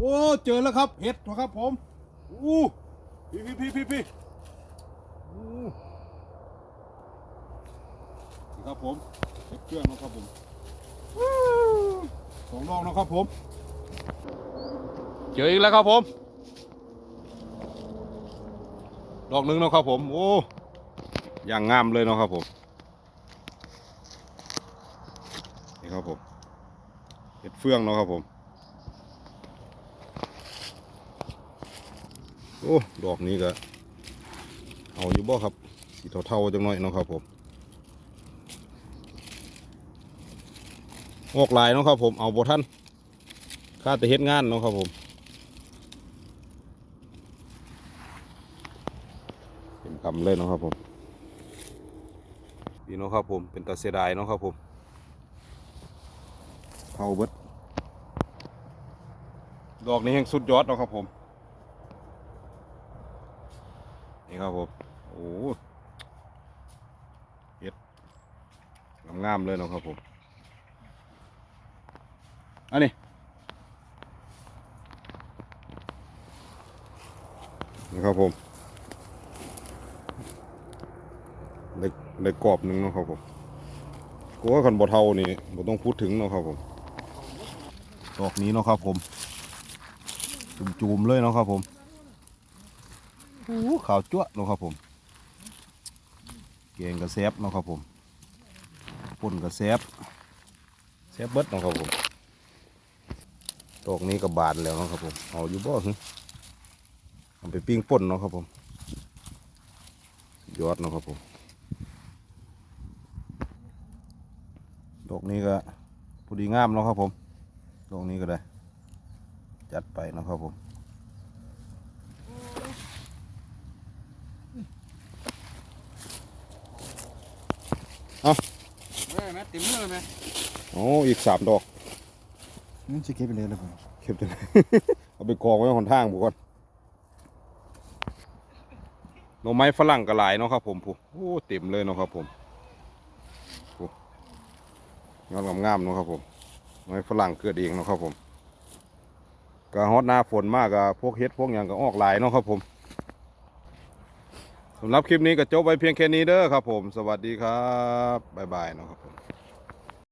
โอ้เจอแล้วครับเห็ดนะครับผมอู้พี่พี่พี่พี่พี่อู้นี่ครับผมเห็ดเครื่องนะครับผมวู้สองดอกนะครับผม เจออีกแล้วครับผมดอกหนึ่งนะครับผมโอ้อย่างงามเลยนะครับผมนี่ครับผมเห็ดเฟืองนะครับผม โอ้ดอกนี้ก็เอาอยู่บ่ครับ สีเทาๆจังหน่อยเนาะครับผมออกลายเนาะครับผมเอาบ่ท่านค่าแต่เฮ็ดงานเนาะครับผมเป็นกำเลยเนาะครับผมพี่เนาะครับผมเป็นตาเสียดายเนาะครับผมเผาเบิดดอกนี้แห่งสุดยอดเนาะครับผม นี่ครับผมโอ้เห็ดงามๆเลยเนาะครับผมอันนี้นี่ครับผมได้ได้กรอบหนึ่งเนาะครับผมกูว่าคันบ่เท่านี่บ่ต้องพูดถึงเนาะครับผมดอกนี้เนาะครับผมจุ่มๆเลยเนาะครับผม อ้ขาวจั๊วะเนาะครับผมเกงกระแซบเนาะครับผมป่นกระแซบแซบเบิดเนาะครับผมดอกนี้ก็บานแล้วเนาะครับผมเอาอยู่บ่หึเอาไปปิ้งป่นเนาะครับผมยอดเนาะครับผมดอกนี้ก็พอดีงามเนาะครับผมดอกนี้ก็ได้ จัดไปเนาะครับผม แม่แม่ติมมือไหมโอ้อีกสามดอกนี่จะเก็บไปเลยแล้วผมเก็บจังเอาไปกองไว้หนทางบุก่อนหน่อไม้ฝรั่งก็หลายเนาะครับผมผู้โอ้เต็มเลยเนาะครับผมผู้งามงามๆเนาะครับผมหน่อไม้ฝรั่งเกิดเองเนาะครับผมก็ฮอตหน้าฝนมากก็พวกเฮ็ดพวกอย่างก็ออกหลายเนาะครับผมสำหรับคลิปนี้ก็จบไปเพียงแค่นี้เด้อครับผม สวัสดีครับ บ๊ายบายเนาะครับผม